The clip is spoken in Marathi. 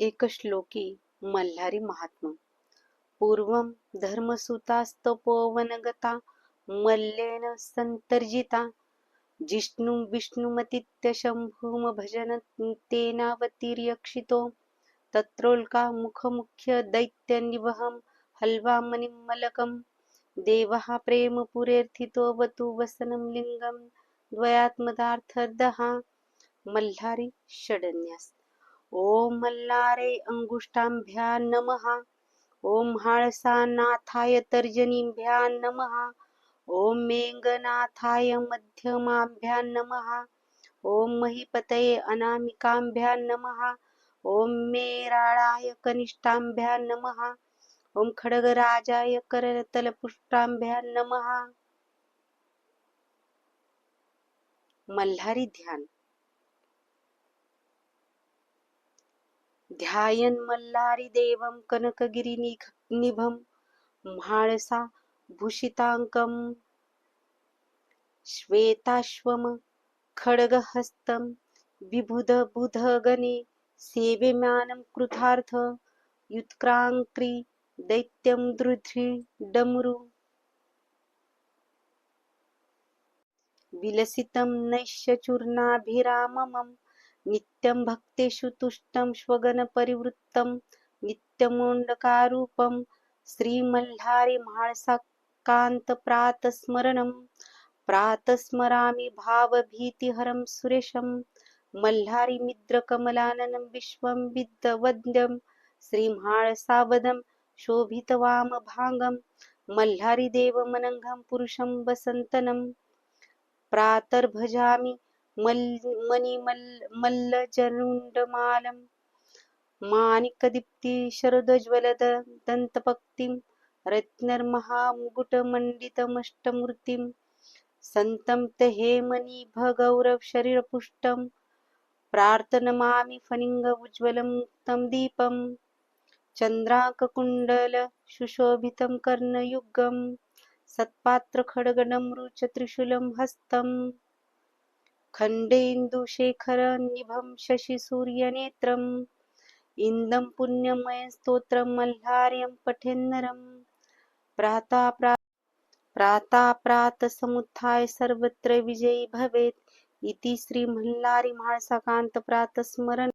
एकश्लोकी मल्हारी महात्म. पूर्वं धर्मसुतास्तपोवनगता मल्लेन सन्तर्जिता जिष्णुं विष्णुमतीत्य शम्भुमभजन तेनावतीर्यक्षितो, तत्रोल्का मुखमुख्य दैत्यनिवहं हल्वामणिमलकं देवः प्रेमपुरेर्थितो वतु वसनं लिङ्गं द्वयात्मदार्थदः मल्हारी षडन्यास ओम मल्लारे अंगुष्ठांभ्या नमः। ओम हाळसानाथाय तर्जनीभ्या नमः। ओम मेघनाथाय मध्यमाभ्या नमः। ओम महीपतये अनामिकाभ्या नमः। ओम मेराळाय कनिष्ठांभ्या नमः। ओम खड्गराजाय करतलपुष्टांभ्या नमः। मल्हारी ध्यान। ध्यायन् मल्लारी देवं कनकगिरिनिभं म्हाळसा भूषिताङ्कं श्वेताश्वम खड्गहस्तं विबुधबुधगणे सेव्यमानं कृतार्थ युत्क्राङ्क्री दैत्यं दृध्री डमरु। विलसितं नैश्यचूर्णाभिराममं नित्यं भक्तेषु तुष्टं श्वगनपरिवृत्तं नित्यमोण्डकारूपं श्रीमल्हारी म्हाळसाकान्तप्रातस्मरणं प्रातस्मरामि भावभीतिहरं सुरेशं मल्हारिमिद्रकमलाननं विश्वं विद्वन्द्यं श्रीम्हाळसावदं शोभितवामभाङ्गं मल्हारिदेवमनङ्घं पुरुषं वसन्तनं प्रातर्भजामि मल्लजरुण्डमालं माणिकदीप्ति शरदज्वलदन्तपक्तिं रत्नर्महामुकुटमण्डितमष्टमूर्तिं सन्तं हेमनिभगौरवशरीरपुष्टं प्रार्थनमामि फणिङ्ग उज्ज्वलं मुक्तं दीपं चन्द्राककुण्डलसुशोभितं कर्णयुगं सत्पात्रखड्गडमरु च हस्तम् खण्डेन्दुशेखरनिभं शशिसूर्यनेत्रम् इन्दं पुण्यमयं स्तोत्रं मल्हार्यं पठेन्नरं प्राता प्रातसमुत्थाय सर्वत्र विजयी भवेत्। इति श्री मल्हारी म्हाळसाकांत प्रातस्मरण